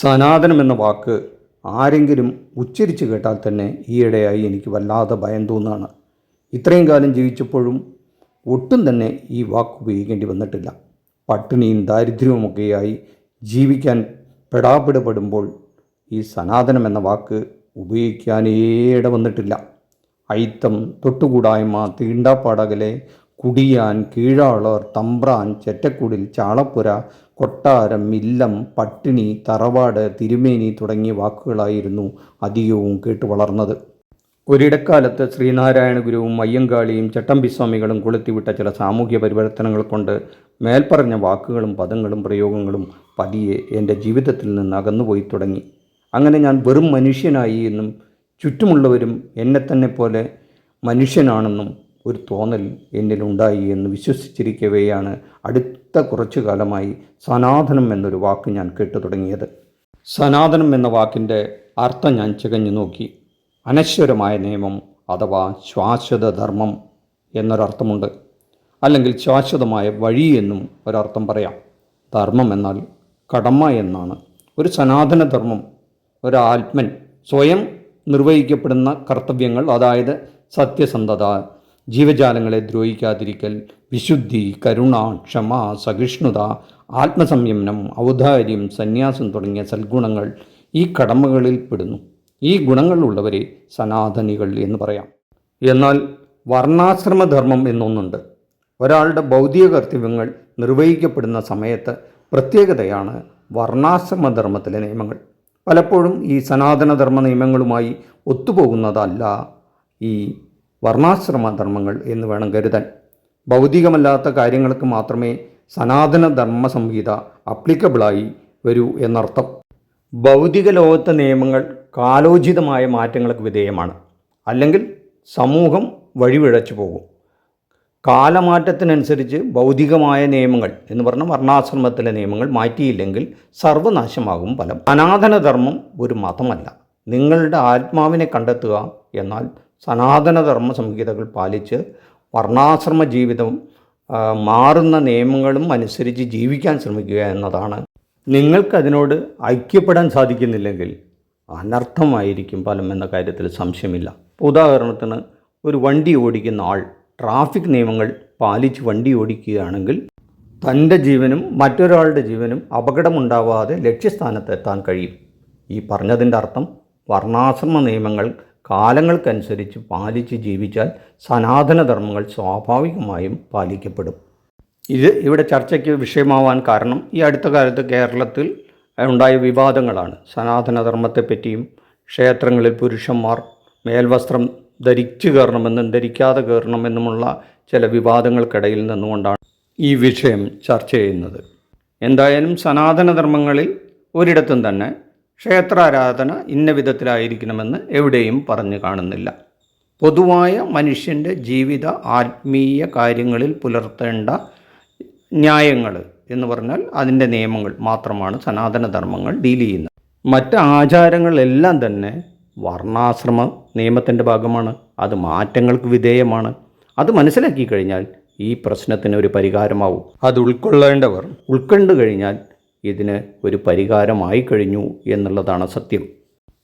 സനാതനം എന്ന വാക്ക് ആരെങ്കിലും ഉച്ചരിച്ച് കേട്ടാൽ തന്നെ ഈയിടെയായി എനിക്ക് വല്ലാതെ ഭയം തോന്നാണ്. ഇത്രയും കാലം ജീവിച്ചപ്പോഴും ഒട്ടും തന്നെ ഈ വാക്ക് ഉപയോഗിക്കേണ്ടി വന്നിട്ടില്ല. പട്ടിണിയും ദാരിദ്ര്യവുമൊക്കെയായി ജീവിക്കാൻ പെടാപ്പിടപ്പെടുമ്പോൾ ഈ സനാതനം എന്ന വാക്ക് ഉപയോഗിക്കാനേ വന്നിട്ടില്ല. അയിത്തം തൊട്ടുകൂടായ്മ തീണ്ടാപ്പാടകലെ കുടിയാൻ കീഴാളർ തമ്പ്രാൻ ചെറ്റക്കുടിൽ ചാളപ്പുര കൊട്ടാരം ഇല്ലം പട്ടിണി തറവാട് തിരുമേനി തുടങ്ങിയ വാക്കുകളായിരുന്നു അധികവും കേട്ടു വളർന്നത്. ഒരിടക്കാലത്ത് ശ്രീനാരായണ ഗുരുവും അയ്യങ്കാളിയും ചട്ടമ്പിസ്വാമികളും കൊളുത്തിവിട്ട ചില സാമൂഹ്യ പരിവർത്തനങ്ങൾ കൊണ്ട് മേൽപ്പറഞ്ഞ വാക്കുകളും പദങ്ങളും പ്രയോഗങ്ങളും പതിയെ എന്റെ ജീവിതത്തിൽ നിന്ന് അകന്നുപോയി തുടങ്ങി. അങ്ങനെ ഞാൻ വെറും മനുഷ്യനായി എന്നും ചുറ്റുമുള്ളവരും എന്നെ തന്നെ പോലെ മനുഷ്യനാണെന്നും ഒരു തോന്നൽ എന്നിലുണ്ടായി എന്ന് വിശ്വസിച്ചിരിക്കവെയാണ് അടുത്ത കുറച്ചു കാലമായി സനാതനം എന്നൊരു വാക്ക് ഞാൻ കേട്ടു തുടങ്ങിയത്. സനാതനം എന്ന വാക്കിന്റെ അർത്ഥം ഞാൻ ചികഞ്ഞു നോക്കി. അനശ്വരമായ നിയമം അഥവാ ശാശ്വത ധർമ്മം എന്നൊരർത്ഥമുണ്ട്. അല്ലെങ്കിൽ ശാശ്വതമായ വഴി എന്നും ഒരർത്ഥം പറയാം. ധർമ്മം എന്നാൽ കടമ എന്നാണ്. ഒരു സനാതന ധർമ്മം ഒരു ആത്മൻ സ്വയം നിർവഹിക്കപ്പെടുന്ന കർത്തവ്യങ്ങൾ അതായത് സത്യസന്ധത ജീവജാലങ്ങളെ ദ്രോഹിക്കാതിരിക്കൽ വിശുദ്ധി കരുണ ക്ഷമ സഹിഷ്ണുത ആത്മസംയമനം ഔദാര്യം സന്യാസം തുടങ്ങിയ സൽഗുണങ്ങൾ ഈ കടമകളിൽ പെടുന്നു. ഈ ഗുണങ്ങളുള്ളവരെ സനാതനികൾ എന്ന് പറയാം. എന്നാൽ വർണാശ്രമധർമ്മം എന്നൊന്നുണ്ട്. ഒരാളുടെ ഭൗതിക കർത്തവ്യങ്ങൾ നിർവഹിക്കപ്പെടുന്ന സമയത്ത് പ്രത്യേകതയാണ് വർണാശ്രമധർമ്മത്തിലെ നിയമങ്ങൾ. പലപ്പോഴും ഈ സനാതനധർമ്മ നിയമങ്ങളുമായി ഒത്തുപോകുന്നതല്ല ഈ വർണാശ്രമധർമ്മങ്ങൾ എന്ന് വേണം കരുതാൻ. ഭൗതികമല്ലാത്ത കാര്യങ്ങൾക്ക് മാത്രമേ സനാതന ധർമ്മ സംഹിത അപ്ലിക്കബിളായി വരൂ എന്നർത്ഥം. ഭൗതിക ലോകത്തെ നിയമങ്ങൾ കാലോചിതമായ മാറ്റങ്ങൾക്ക് വിധേയമാണ്. അല്ലെങ്കിൽ സമൂഹം വഴിവിഴച്ചു പോകും. കാലമാറ്റത്തിനനുസരിച്ച് ഭൗതികമായ നിയമങ്ങൾ എന്ന് പറഞ്ഞ വർണാശ്രമത്തിലെ നിയമങ്ങൾ മാറ്റിയില്ലെങ്കിൽ സർവനാശമാകും ഫലം. സനാതനധർമ്മം ഒരു മതമല്ല. നിങ്ങളുടെ ആത്മാവിനെ കണ്ടെത്തുക എന്നാൽ സനാതനധർമ്മ സംഹിതകൾ പാലിച്ച് വർണാശ്രമ ജീവിതം മാറുന്ന നിയമങ്ങളും അനുസരിച്ച് ജീവിക്കാൻ ശ്രമിക്കുക എന്നതാണ്. നിങ്ങൾക്കതിനോട് ഐക്യപ്പെടാൻ സാധിക്കുന്നില്ലെങ്കിൽ അനർത്ഥമായിരിക്കും ഫലം എന്ന കാര്യത്തിൽ സംശയമില്ല. ഉദാഹരണത്തിന് ഒരു വണ്ടി ഓടിക്കുന്ന ആൾ ട്രാഫിക് നിയമങ്ങൾ പാലിച്ച് വണ്ടി ഓടിക്കുകയാണെങ്കിൽ തന്റെ ജീവനും മറ്റൊരാളുടെ ജീവനും അപകടമുണ്ടാവാതെ ലക്ഷ്യസ്ഥാനത്തെത്താൻ കഴിയും. ഈ പറഞ്ഞതിന്റെ അർത്ഥം വർണാശ്രമ നിയമങ്ങൾ കാലങ്ങൾക്കനുസരിച്ച് പാലിച്ച് ജീവിച്ചാൽ സനാതനധർമ്മങ്ങൾ സ്വാഭാവികമായും പാലിക്കപ്പെടും. ഇത് ഇവിടെ ചർച്ചയ്ക്ക് വിഷയമാവാൻ കാരണം ഈ അടുത്ത കാലത്ത് കേരളത്തിൽ ഉണ്ടായ വിവാദങ്ങളാണ്. സനാതനധർമ്മത്തെപ്പറ്റിയും ക്ഷേത്രങ്ങളിൽ പുരുഷന്മാർ മേൽവസ്ത്രം ധരിച്ചു കയറണമെന്നും ധരിക്കാതെ കയറണമെന്നുമുള്ള ചില വിവാദങ്ങൾക്കിടയിൽ നിന്നുകൊണ്ടാണ് ഈ വിഷയം ചർച്ച ചെയ്യുന്നത്. എന്തായാലും സനാതനധർമ്മങ്ങളിൽ ഒരിടത്തും തന്നെ ക്ഷേത്രാരാധന ഇന്ന വിധത്തിലായിരിക്കണമെന്ന് എവിടെയും പറഞ്ഞു കാണുന്നില്ല. പൊതുവായ മനുഷ്യന്റെ ജീവിത ആത്മീയ കാര്യങ്ങളിൽ പുലർത്തേണ്ട ന്യായങ്ങൾ എന്ന് പറഞ്ഞാൽ അതിന്റെ നിയമങ്ങൾ മാത്രമാണ് സനാതനധർമ്മങ്ങൾ ഡീൽ ചെയ്യുന്നത്. മറ്റ് ആചാരങ്ങളെല്ലാം തന്നെ വർണാശ്രമ നിയമത്തിന്റെ ഭാഗമാണ്. അത് മാറ്റങ്ങൾക്ക് വിധേയമാണ്. അത് മനസ്സിലാക്കി കഴിഞ്ഞാൽ ഈ പ്രശ്നത്തിന് ഒരു പരിഹാരമാവും. അത് ഉൾക്കൊള്ളേണ്ടവർ ഉൾക്കൊണ്ട് കഴിഞ്ഞാൽ ഇതിന് ഒരു പരിഹാരമായി കഴിഞ്ഞു എന്നുള്ളതാണ് സത്യം.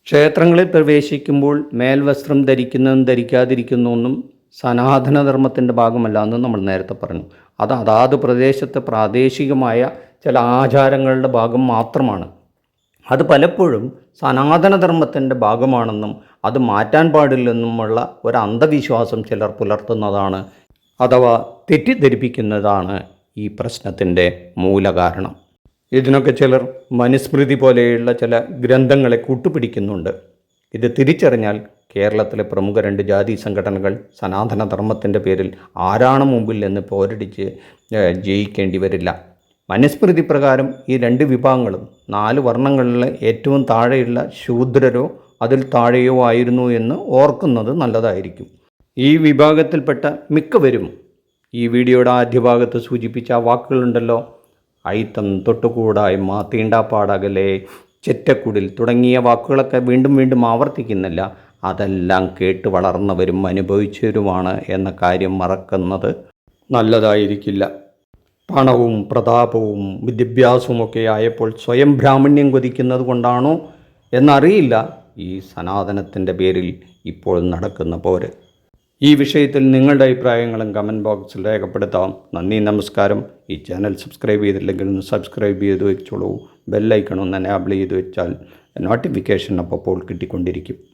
ക്ഷേത്രങ്ങളിൽ പ്രവേശിക്കുമ്പോൾ മേൽവസ്ത്രം ധരിക്കുന്നതും ധരിക്കാതിരിക്കുന്നതൊന്നും സനാതനധർമ്മത്തിന്റെ ഭാഗമല്ല എന്ന് നമ്മൾ നേരത്തെ പറഞ്ഞു. അത് അതാത് പ്രദേശത്തെ പ്രാദേശികമായ ചില ആചാരങ്ങളുടെ ഭാഗം മാത്രമാണ്. അത് പലപ്പോഴും സനാതനധർമ്മത്തിന്റെ ഭാഗമാണെന്നും അത് മാറ്റാൻ പാടില്ലെന്നുമുള്ള ഒരു അന്ധവിശ്വാസം ചിലർ പുലർത്തുന്നതാണ് അഥവാ തെറ്റിദ്ധരിപ്പിക്കുന്നതാണ് ഈ പ്രശ്നത്തിന്റെ മൂലകാരണം. ഇതിനൊക്കെ ചിലർ മനുസ്മൃതി പോലെയുള്ള ചില ഗ്രന്ഥങ്ങളെ കൂട്ടുപിടിക്കുന്നുണ്ട്. ഇത് തിരിച്ചറിഞ്ഞാൽ കേരളത്തിലെ പ്രമുഖ രണ്ട് ജാതി സംഘടനകൾ സനാതനധർമ്മത്തിന്റെ പേരിൽ ആരാണ് മുമ്പിൽ എന്ന് പോരടിച്ച് ജയിക്കേണ്ടി വരില്ല. മനുസ്മൃതി പ്രകാരം ഈ രണ്ട് വിഭാഗങ്ങളും നാല് വർണങ്ങളിലെ ഏറ്റവും താഴെയുള്ള ശൂദ്രരോ അതിൽ താഴെയോ ആയിരുന്നു എന്ന് ഓർക്കുന്നത് നല്ലതായിരിക്കും. ഈ വിഭാഗത്തിൽപ്പെട്ട മിക്കവരും ഈ വീഡിയോയുടെ ആദ്യ ഭാഗത്ത് സൂചിപ്പിച്ച വാക്കുകളുണ്ടല്ലോ. അയിത്തം തൊട്ടുകൂടായ്മ തീണ്ടാപ്പാടകലെ ചെറ്റക്കുടിൽ തുടങ്ങിയ വാക്കുകളൊക്കെ വീണ്ടും വീണ്ടും ആവർത്തിക്കുന്നില്ല. അതെല്ലാം കേട്ട് വളർന്നവരും അനുഭവിച്ചവരുമാണ് എന്ന കാര്യം മറക്കുന്നത് നല്ലതായിരിക്കില്ല. പണവും പ്രതാപവും വിദ്യാഭ്യാസവും ഒക്കെ ആയപ്പോൾ സ്വയം ബ്രാഹ്മണ്യം കൊതിക്കുന്നത് കൊണ്ടാണോ എന്നറിയില്ല. ഈ സനാതനത്തിന്റെ പേരിൽ ഇപ്പോൾ നടക്കുന്ന പോര്. ഈ വിഷയത്തിൽ നിങ്ങളുടെ അഭിപ്രായങ്ങളും കമന്റ് ബോക്സിൽ രേഖപ്പെടുത്താം. നന്ദി നമസ്കാരം. ഈ ചാനൽ സബ്സ്ക്രൈബ് ചെയ്തില്ലെങ്കിൽ ഒന്ന് സബ്സ്ക്രൈബ് ചെയ്ത് വെച്ചോളൂ. ബെല്ലൈക്കണം എനാബിൾ ചെയ്ത് വെച്ചാൽ നോട്ടിഫിക്കേഷൻ അപ്പോൾ കിട്ടിക്കൊണ്ടിരിക്കും.